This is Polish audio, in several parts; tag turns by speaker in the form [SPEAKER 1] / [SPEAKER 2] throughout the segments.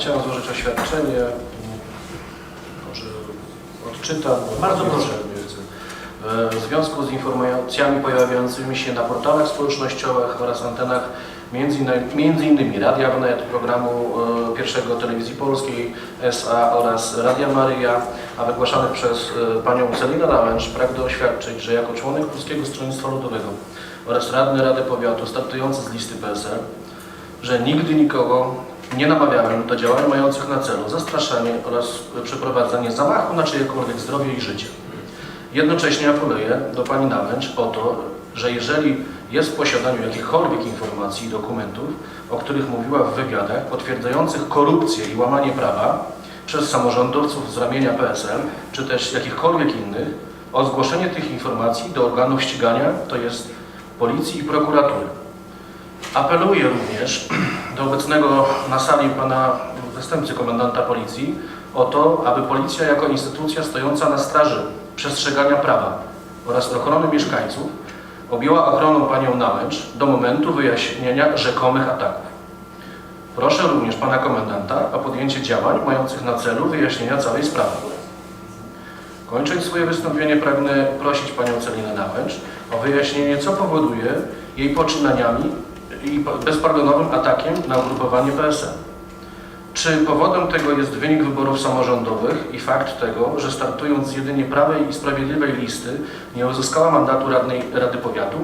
[SPEAKER 1] chciałem złożyć oświadczenie. Może odczytam.
[SPEAKER 2] Bardzo proszę.
[SPEAKER 1] E, W związku z informacjami pojawiającymi się na portalach społecznościowych oraz antenach między, innymi- między innymi Radia Wnet, programu e, Pierwszego Telewizji Polskiej SA oraz Radia Maryja, a wygłaszanych przez e, panią Celinę Nałęcz, pragnę oświadczyć, że jako członek Polskiego Stronnictwa Ludowego oraz radny Rady Powiatu startujący z listy PSL, że nigdy nikogo nie namawiałem do działań mających na celu zastraszanie oraz przeprowadzanie zamachu na czyjekolwiek zdrowie i życie. Jednocześnie apeluję do Pani Nałęcz o to, że jeżeli jest w posiadaniu jakichkolwiek informacji i dokumentów, o których mówiła w wywiadach, potwierdzających korupcję i łamanie prawa przez samorządowców z ramienia PSL, czy też jakichkolwiek innych, o zgłoszenie tych informacji do organów ścigania, to jest Policji i Prokuratury. Apeluję również do obecnego na sali pana zastępcy komendanta policji o to, aby policja jako instytucja stojąca na straży przestrzegania prawa oraz ochrony mieszkańców objęła ochroną panią Nałęcz do momentu wyjaśnienia rzekomych ataków. Proszę również pana komendanta o podjęcie działań mających na celu wyjaśnienia całej sprawy. Kończąc swoje wystąpienie pragnę prosić panią Celinę Nałęcz o wyjaśnienie, co powoduje jej poczynaniami i bezpardonowym atakiem na ugrupowanie PSL. Czy powodem tego jest wynik wyborów samorządowych i fakt tego, że startując z jedynie prawej i sprawiedliwej listy nie uzyskała mandatu radnej Rady Powiatu?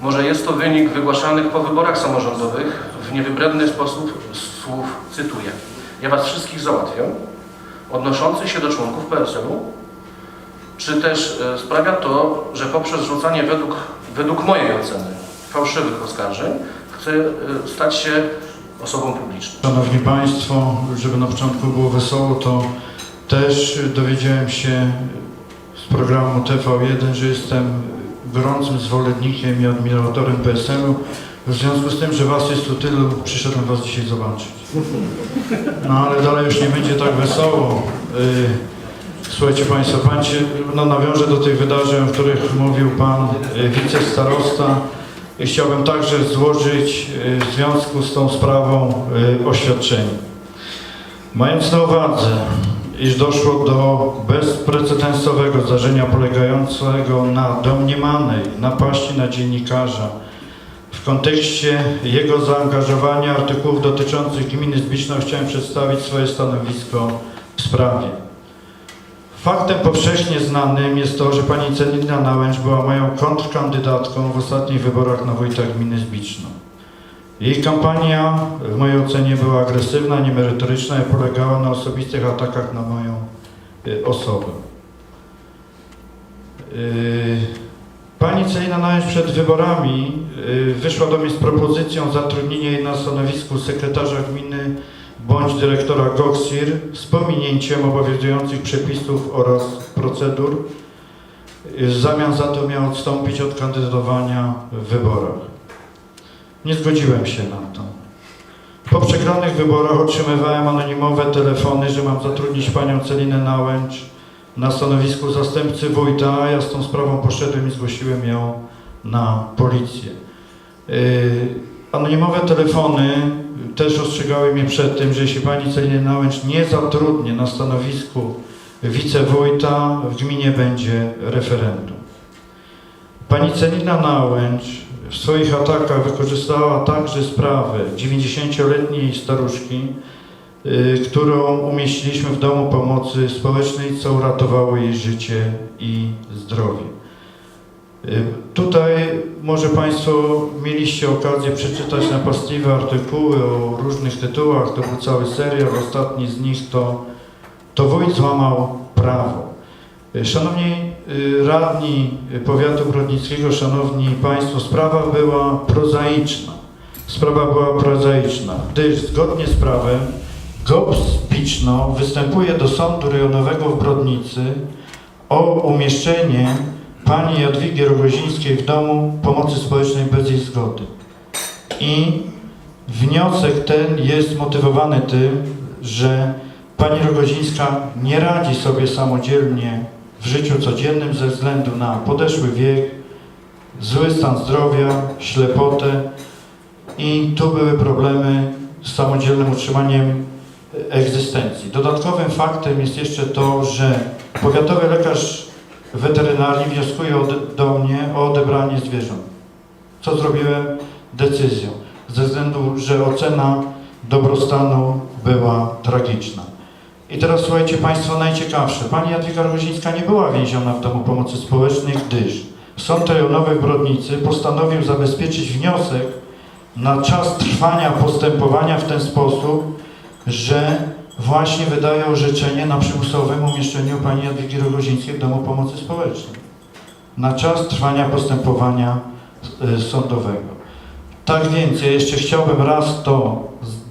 [SPEAKER 1] Może jest to wynik wygłaszanych po wyborach samorządowych w niewybredny sposób słów, cytuję. Ja was wszystkich załatwię, odnoszący się do członków PSL-u? Czy też e, sprawia to, że poprzez rzucanie według, według mojej oceny fałszywych oskarżeń chce e, stać się osobą publiczną?
[SPEAKER 3] Szanowni Państwo, żeby na początku było wesoło, to też dowiedziałem się z programu TV1, że jestem gorącym zwolennikiem i admiratorem PSL-u. W związku z tym, że Was jest tu tylu, przyszedłem Was dzisiaj zobaczyć. No ale dalej już nie będzie tak wesoło. Y, Słuchajcie Państwo, Pan się, no, nawiążę do tych wydarzeń, o których mówił Pan y, wicestarosta. Chciałbym także złożyć y, w związku z tą sprawą y, oświadczenie. Mając na uwadze, iż doszło do bezprecedensowego zdarzenia polegającego na domniemanej napaści na dziennikarza w kontekście jego zaangażowania artykułów dotyczących gminy Zbiczno chciałem przedstawić swoje stanowisko w sprawie. Faktem powszechnie znanym jest to, że pani Celina Nałęcz była moją kontrkandydatką w ostatnich wyborach na wójta gminy Zbiczno. Jej kampania w mojej ocenie była agresywna, niemerytoryczna i polegała na osobistych atakach na moją y, osobę. Y, Pani Celina Nałęcz przed wyborami y, wyszła do mnie z propozycją zatrudnienia jej na stanowisku sekretarza gminy bądź dyrektora GOXIR z pominięciem obowiązujących przepisów oraz procedur. W zamian za to miał odstąpić od kandydowania w wyborach. Nie zgodziłem się na to. Po przegranych wyborach otrzymywałem anonimowe telefony, że mam zatrudnić panią Celinę Nałęcz na stanowisku zastępcy wójta, a ja z tą sprawą poszedłem i zgłosiłem ją na policję. Yy, anonimowe telefony też ostrzegały mnie przed tym, że jeśli pani Celinę Nałęcz nie zatrudnię na stanowisku wicewójta, w gminie będzie referendum. Pani Celina Nałęcz w swoich atakach wykorzystała także sprawę 90-letniej staruszki, y, którą umieściliśmy w domu pomocy społecznej, co uratowało jej życie i zdrowie. Y, Tutaj może Państwo mieliście okazję przeczytać napastliwe artykuły o różnych tytułach, to był cały serial, ostatni z nich to, to wójt złamał prawo. Y, Szanowni y, radni powiatu brodnickiego, szanowni państwo, sprawa była prozaiczna. Sprawa była prozaiczna, gdyż zgodnie z prawem GOPS Piczno występuje do sądu rejonowego w Brodnicy o umieszczenie pani Jadwigi Rogozińskiej w domu pomocy społecznej bez jej zgody. I wniosek ten jest motywowany tym, że pani Rogozińska nie radzi sobie samodzielnie w życiu codziennym ze względu na podeszły wiek, zły stan zdrowia, ślepotę i tu były problemy z samodzielnym utrzymaniem egzystencji. Dodatkowym faktem jest jeszcze to, że powiatowy lekarz weterynarii wnioskuje ode- do mnie o odebranie zwierząt. Co zrobiłem decyzją, ze względu, że ocena dobrostanu była tragiczna. I teraz słuchajcie Państwo najciekawsze. Pani Jadwiga Rogozińska nie była więziona w Domu Pomocy Społecznej, gdyż Sąd Rejonowy w Brodnicy postanowił zabezpieczyć wniosek na czas trwania postępowania w ten sposób, że właśnie wydaje orzeczenie na przymusowym umieszczeniu pani Jadwigi Rogozińskiej w Domu Pomocy Społecznej. Na czas trwania postępowania y, sądowego. Tak więc ja jeszcze chciałbym raz to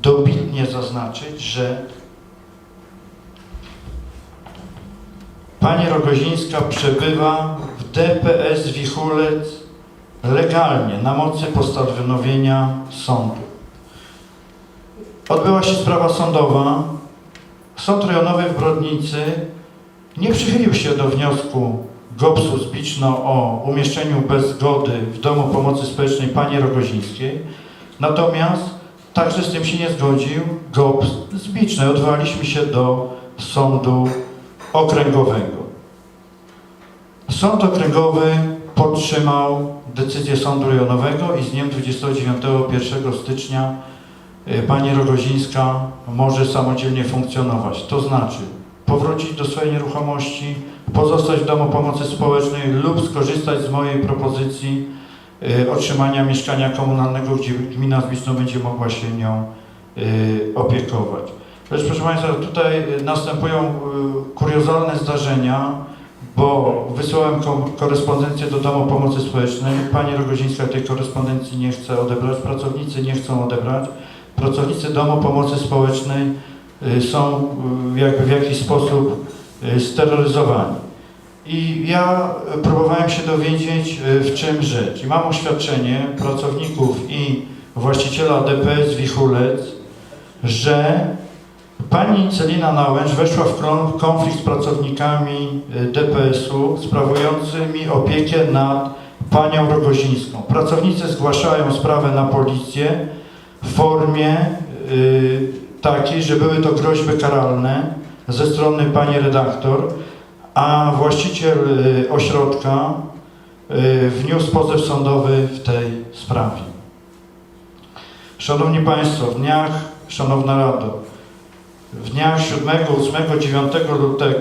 [SPEAKER 3] dobitnie zaznaczyć, że Pani Rogozińska przebywa w DPS Wichulec legalnie, na mocy postanowienia sądu. Odbyła się sprawa sądowa. Sąd rejonowy w Brodnicy nie przychylił się do wniosku GOPS-u o umieszczeniu bez zgody w Domu Pomocy Społecznej pani Rogozińskiej. Natomiast także z tym się nie zgodził GOPS z Bicznej. Odwołaliśmy się do sądu okręgowego. Sąd okręgowy podtrzymał decyzję sądu rejonowego i z dniem 29 1 stycznia pani Rogozińska może samodzielnie funkcjonować. To znaczy powrócić do swojej nieruchomości, pozostać w domu pomocy społecznej lub skorzystać z mojej propozycji y, otrzymania mieszkania komunalnego, gdzie gmina z będzie mogła się nią y, opiekować. Lecz proszę Państwa, tutaj następują kuriozalne zdarzenia, bo wysyłałem ko- korespondencję do Domu Pomocy Społecznej. Pani Rogozińska tej korespondencji nie chce odebrać, pracownicy nie chcą odebrać. Pracownicy Domu Pomocy Społecznej y, są y, jakby w jakiś sposób steroryzowani. I ja y, próbowałem się dowiedzieć, w czym rzecz. I mam oświadczenie pracowników i właściciela DPS Wichulec, że Pani Celina Nałęcz weszła w kon- konflikt z pracownikami DPS-u sprawującymi opiekę nad panią Rogozińską. Pracownicy zgłaszają sprawę na policję w formie y, takiej, że były to groźby karalne ze strony pani redaktor, a właściciel y, ośrodka y, wniósł pozew sądowy w tej sprawie. Szanowni Państwo, w dniach, Szanowna Rado, w dniach 7, 8, 9 lutego,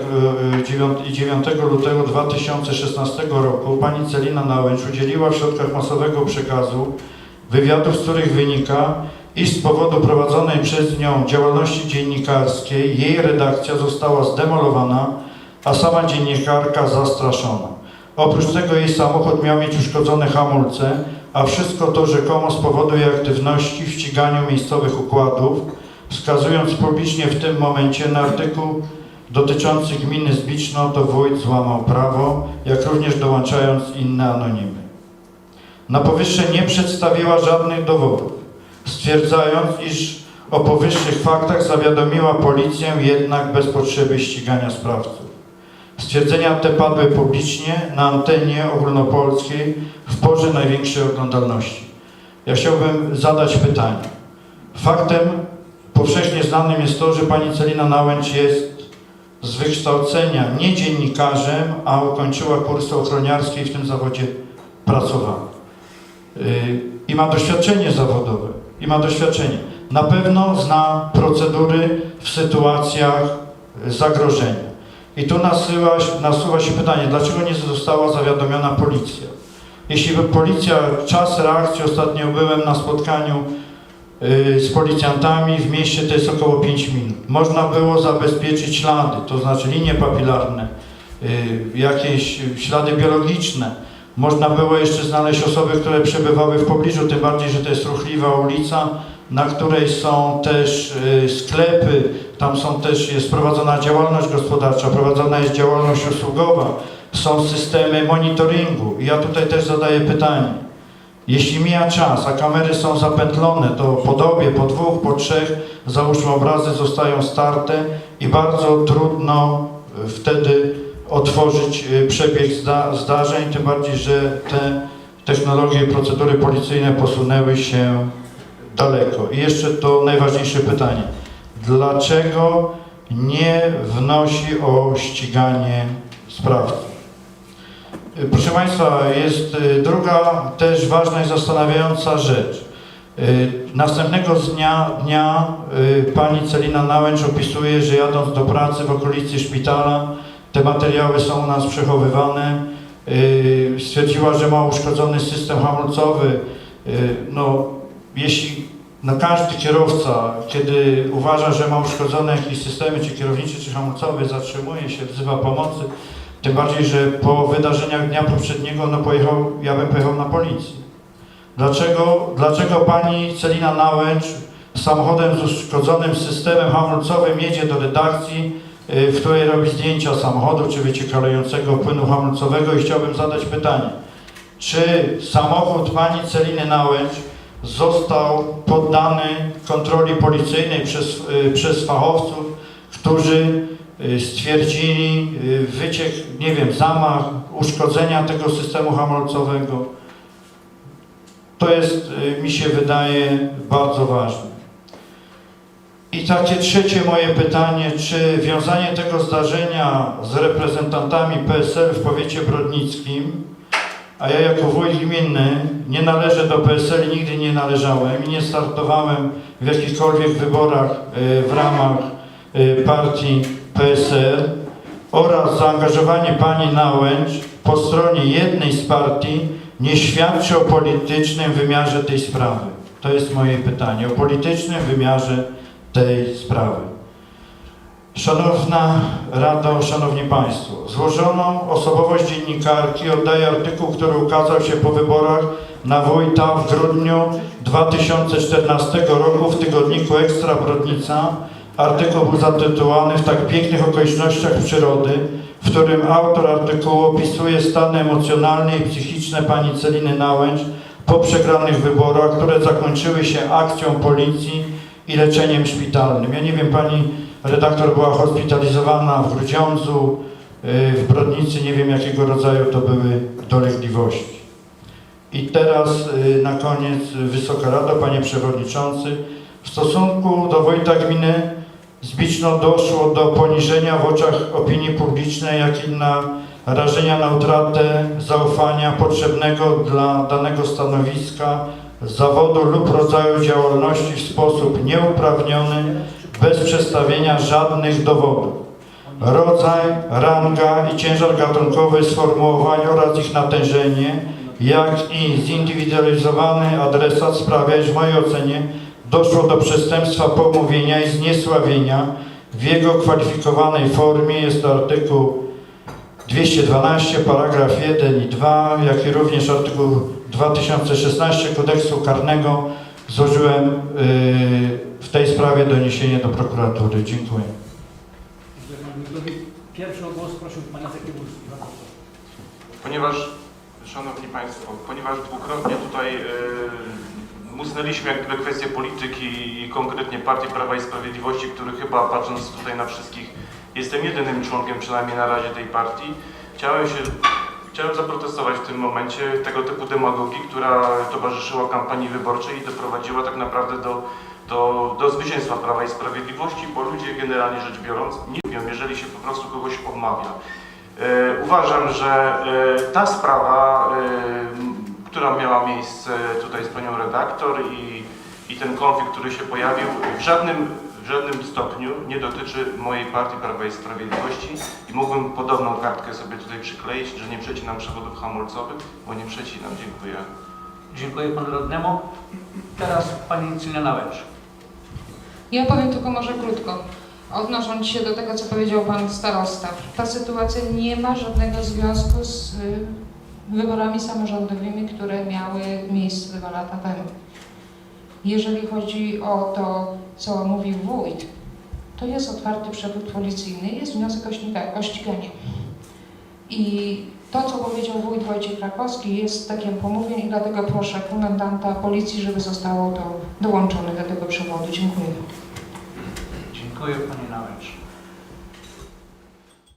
[SPEAKER 3] y, 9 i 9 lutego 2016 roku pani Celina Nałęcz udzieliła w środkach masowego przekazu wywiadów, z których wynika, iż z powodu prowadzonej przez nią działalności dziennikarskiej jej redakcja została zdemolowana, a sama dziennikarka zastraszona. Oprócz tego jej samochód miał mieć uszkodzone hamulce, a wszystko to rzekomo z powodu jej aktywności w ściganiu miejscowych układów, wskazując publicznie w tym momencie na artykuł dotyczący gminy Zbiczno, to wójt złamał prawo, jak również dołączając inne anonimy. Na powyższe nie przedstawiła żadnych dowodów, stwierdzając, iż o powyższych faktach zawiadomiła policję jednak bez potrzeby ścigania sprawców. Stwierdzenia te padły publicznie na antenie ogólnopolskiej w porze największej oglądalności. Ja chciałbym zadać pytanie. Faktem powszechnie znanym jest to, że pani Celina Nałęcz jest z wykształcenia nie dziennikarzem, a ukończyła kursy ochroniarskie i w tym zawodzie pracowała. Yy, I ma doświadczenie zawodowe. I ma doświadczenie. Na pewno zna procedury w sytuacjach zagrożenia. I tu nasuwa, nasuwa się pytanie, dlaczego nie została zawiadomiona policja? Jeśli policja, czas reakcji, ostatnio byłem na spotkaniu y, z policjantami w mieście, to jest około 5 minut. Można było zabezpieczyć ślady, to znaczy linie papilarne, y, jakieś ślady biologiczne. Można było jeszcze znaleźć osoby, które przebywały w pobliżu, tym bardziej, że to jest ruchliwa ulica, na której są też y, sklepy, tam są też, jest prowadzona działalność gospodarcza, prowadzona jest działalność usługowa, są systemy monitoringu. I ja tutaj też zadaję pytanie. Jeśli mija czas, a kamery są zapętlone, to po dobie, po dwóch, po trzech, załóżmy obrazy zostają starte i bardzo trudno y, wtedy otworzyć y, przebieg zda zdarzeń, tym bardziej, że te technologie i procedury policyjne posunęły się daleko. I jeszcze to najważniejsze pytanie. Dlaczego nie wnosi o ściganie sprawców? Y, Proszę Państwa, jest y, druga też ważna i zastanawiająca rzecz. Następnego dnia, dnia pani Celina Nałęcz opisuje, że jadąc do pracy w okolicy szpitala, te materiały są u nas przechowywane. Y, Stwierdziła, że ma uszkodzony system hamulcowy. Y, No, jeśli no każdy kierowca, kiedy uważa, że ma uszkodzone jakieś systemy, czy kierowniczy, czy hamulcowy, zatrzymuje się, wzywa pomocy, tym bardziej, że po wydarzeniach dnia poprzedniego, no pojechał, ja bym pojechał na policję. Dlaczego, dlaczego pani Celina Nałęcz samochodem z uszkodzonym systemem hamulcowym jedzie do redakcji, w której robi zdjęcia samochodu czy wyciekającego płynu hamulcowego i chciałbym zadać pytanie, czy samochód pani Celiny Nałęcz został poddany kontroli policyjnej przez, y, przez fachowców, którzy y, stwierdzili y, wyciek, nie wiem, zamach, uszkodzenia tego systemu hamulcowego. To jest, y, mi się wydaje, bardzo ważne. I takie trzecie moje pytanie, czy wiązanie tego zdarzenia z reprezentantami PSL w powiecie brodnickim, a ja jako wójt gminny nie należę do PSL, nigdy nie należałem i nie startowałem w jakichkolwiek wyborach y, w ramach y, partii PSL oraz zaangażowanie pani Nałęcz po stronie jednej z partii nie świadczy o politycznym wymiarze tej sprawy. To jest moje pytanie, o politycznym wymiarze tej sprawy. Szanowna Rado, Szanowni Państwo, złożoną osobowość dziennikarki oddaje artykuł, który ukazał się po wyborach na wójta w grudniu 2014 roku w tygodniku Ekstra Brodnica. Artykuł był zatytułowany w tak pięknych okolicznościach przyrody, w którym autor artykułu opisuje stany emocjonalne i psychiczne pani Celiny Nałęcz po przegranych wyborach, które zakończyły się akcją policji i leczeniem szpitalnym. Ja nie wiem, pani redaktor była hospitalizowana w Grudziądzu, y, w Brodnicy, nie wiem jakiego rodzaju to były dolegliwości. I teraz y, na koniec Wysoka Rado, Panie Przewodniczący, w stosunku do wojta gminy Zbiczno doszło do poniżenia w oczach opinii publicznej, jak i na rażenia na utratę zaufania potrzebnego dla danego stanowiska, zawodu lub rodzaju działalności w sposób nieuprawniony, bez przedstawienia żadnych dowodów. Rodzaj, ranga i ciężar gatunkowy sformułowań oraz ich natężenie, jak i zindywidualizowany adresat sprawia, iż w mojej ocenie doszło do przestępstwa pomówienia i zniesławienia w jego kwalifikowanej formie. Jest artykuł 212, paragraf 1 i 2, jak i również artykuł 2016 kodeksu karnego. Złożyłem yy, w tej sprawie doniesienie do prokuratury. Dziękuję.
[SPEAKER 2] Pierwszy o głos prosił pan Jacek.
[SPEAKER 4] Ponieważ, Szanowni Państwo, ponieważ dwukrotnie tutaj e, musnęliśmy jak gdyby kwestię polityki i konkretnie Partii Prawa i Sprawiedliwości, który chyba patrząc tutaj na wszystkich jestem jedynym członkiem przynajmniej na razie tej partii, chciałem się Chciałem zaprotestować w tym momencie tego typu demagogii, która towarzyszyła kampanii wyborczej i doprowadziła tak naprawdę do, do, do zwycięstwa Prawa i Sprawiedliwości, bo ludzie generalnie rzecz biorąc nie wiem, jeżeli się po prostu kogoś odmawia. E, Uważam, że e, ta sprawa, e, która miała miejsce tutaj z panią redaktor i, i ten konflikt, który się pojawił, w żadnym, w żadnym stopniu nie dotyczy mojej partii Prawa i Sprawiedliwości i mógłbym podobną kartkę sobie tutaj przykleić, że nie przecinam przewodów hamulcowych, bo nie przecinam. Dziękuję.
[SPEAKER 2] Dziękuję panu radnemu. Teraz pani Cynia Nałęcz.
[SPEAKER 5] Ja powiem tylko może krótko, odnosząc się do tego, co powiedział Pan Starosta. Ta sytuacja nie ma żadnego związku z y, wyborami samorządowymi, które miały miejsce dwa lata temu. Jeżeli chodzi o to, co mówił wójt, to jest otwarty przewód policyjny, jest wniosek o ściga- o ściganie. I to, co powiedział wójt Wojciech Krakowski, jest takiem pomówień i dlatego proszę komendanta policji, żeby zostało to dołączone do tego przewodu. Dziękuję.
[SPEAKER 2] Dziękuję pani Nałęcz.